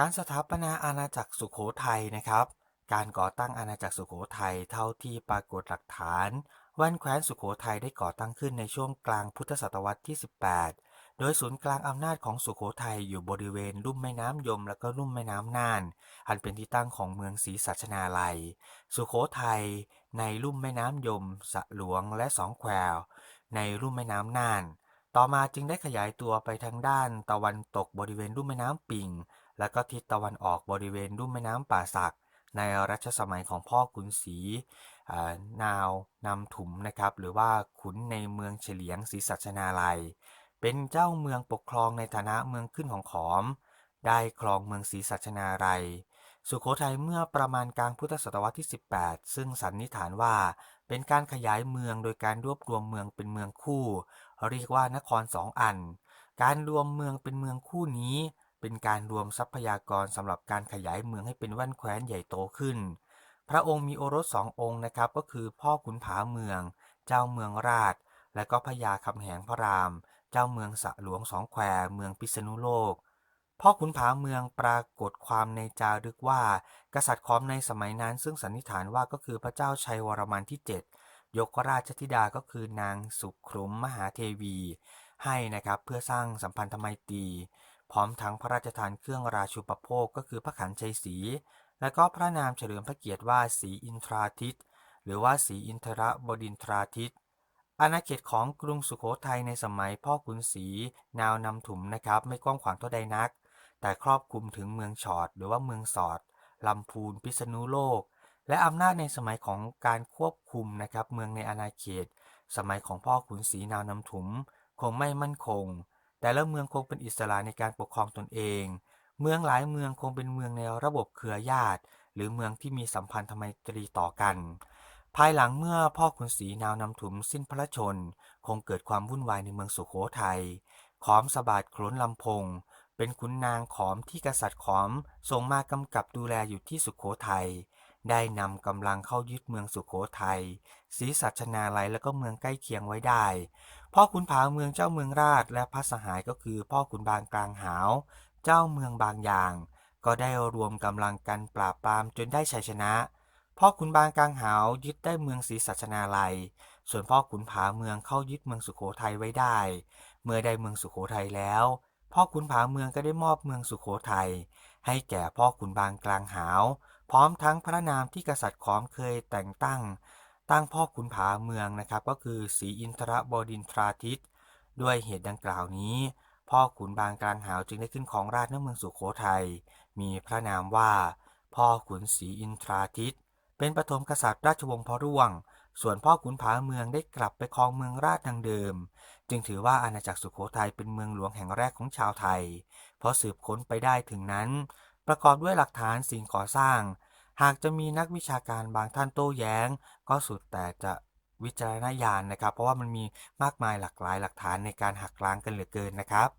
การสถาปนาอาณาจักรสุโขทัยนะครับ การก่อตั้งอาณาจักรสุโขทัยเท่าที่ปรากฏหลักฐานว่นแคว้นสุโขทัยได้ก่อตั้งขึ้นในช่วงกลางพุทธศตวรรษที่ 18 โดยศูนย์กลางอำนาจของสุโขทัยอยู่บริเวณลุ่มแม่น้ำยมและก็ลุ่มแม่น้ำน่าน อันเป็นที่ตั้งของเมืองศรีสัชนาลัย สุโขทัยในลุ่มแม่น้ำยม สะหลวงและสองแควในลุ่มแม่น้ำน่าน ต่อมาจึงได้ขยายตัวไปทางด้านตะวันตกบริเวณลุ่มแม่น้ำปิง และก็ทิศตะวันออกบริเวณลุ่มแม่น้ำป่าสัก ในรัชสมัยของพ่อขุนศรีนาวนำถุมนะครับ หรือว่าขุนในเมืองเฉลียงศรีสัชนาลัย เป็นเจ้าเมืองปกครองในฐานะเมืองขึ้นของขอม ได้ครองเมืองศรีสัชนาลัย สุโขทัยเมื่อประมาณกลางพุทธศตวรรษที่ 18 ซึ่งสันนิษฐานว่าเป็นการขยายเมืองโดยการรวบรวมเมืองเป็นเมืองคู่ เรียกว่านครสองอัน การรวมเมืองเป็นเมืองคู่นี้ เป็นการรวมทรัพยากรสำหรับการขยายเมืองให้เป็นแว่นแคว้นใหญ่โตขึ้น พระองค์มีโอรสสององค์นะครับก็คือพ่อขุนผาเมือง เจ้าเมืองราช และก็พระยาคำแหงพระราม เจ้าเมืองสะหลวงสองแควเมืองพิษณุโลก พ่อขุนผาเมืองปรากฏความในจารึกว่า กษัตริย์ขอมในสมัยนั้น ซึ่งสันนิษฐานว่าก็คือพระเจ้าชัยวรมันที่ 7 ยกราชธิดาก็คือนางสุขรุมมหาเทวี ให้นะครับเพื่อสร้างสัมพันธไมตรี พร้อมทั้งพระราชทานเครื่องราชูปโภคก็คือพระขันชัยศรีและก็พระนามเฉลิมพระเกียรติว่าศรีอินทราทิตหรือว่าศรีอินทรบดินทราทิตอาณาเขตของกรุงสุโขทัยในสมัยพ่อขุนศรีนาวนำถุมนะครับ ไม่กว้างขวางเท่าใดนัก แต่ครอบคลุมถึงเมืองฉอดหรือว่าเมืองสอดลำพูนพิษณุโลก และอำนาจในสมัยของการควบคุมนะครับเมืองในอาณาเขต สมัยของพ่อขุนศรีนาวนำถุม คงไม่มั่นคง แต่ละเมืองคงเป็นอิสระในการปกครองตนเอง เมืองหลายเมืองคงเป็นเมืองในระบบเครือญาติ หรือเมืองที่มีสัมพันธไมตรีต่อกัน ภายหลังเมื่อพ่อขุนศรีนาวนำถุมสิ้นพระชน คงเกิดความวุ่นวายในเมืองสุโขทัยขอมสบาดโขลนลำพง เป็นขุนนางขอมที่กษัตริย์ขอมส่งมากำกับดูแลอยู่ที่สุโขทัย ได้นำกำลังเข้ายึดเมืองสุโขทัยศรีสัชนาลัยและก็เมืองใกล้เคียงไว้ได้ พ่อขุนผาเมืองเจ้าเมืองราชและพระสหายก็คือพ่อขุนบางกลางหาว เจ้าเมืองบางอย่าง ก็ได้รวมกำลังกันปราบปรามจนได้ชัยชนะ พ่อขุนบางกลางหาวยึดได้เมืองศรีสัชนาลัย ส่วนพ่อขุนผาเมืองเข้ายึดเมืองสุโขทัยไว้ได้ เมื่อได้เมืองสุโขทัยแล้ว พ่อขุนผาเมืองก็ได้มอบเมืองสุโขทัยให้แก่พ่อขุนบางกลางหาว พร้อมทั้งพระนามที่กษัตริย์ขอมเคยแต่งตั้ง ตั้งพ่อขุนผาเมืองนะครับ ก็คือศรีอินทรบดินทราทิตด้วยเหตุดังกล่าวนี้ พ่อขุนบางกลางหาวจึงได้ขึ้นของราชย์ณเมืองสุโขทัยมีพระนามว่า พ่อขุนศรีอินทราทิตเป็นปฐมกษัตริย์ราชวงศ์พระร่วง ส่วนพ่อขุนผาเมืองได้กลับไปครองเมืองราชดังเดิม จึงถือว่าอาณาจักรสุโขทัยเป็นเมืองหลวงแห่งแรกของชาวไทย เพราะสืบค้นไปได้ถึงนั้น ประกอบด้วยหลักฐานสิ่งก่อสร้าง หากจะมีนักวิชาการบางท่านโต้แย้ง ก็สุดแต่จะวิจารณญาณนะครับ เพราะว่ามันมีมากมายหลากหลายหลักฐานในการหักล้างกันเหลือเกินนะครับ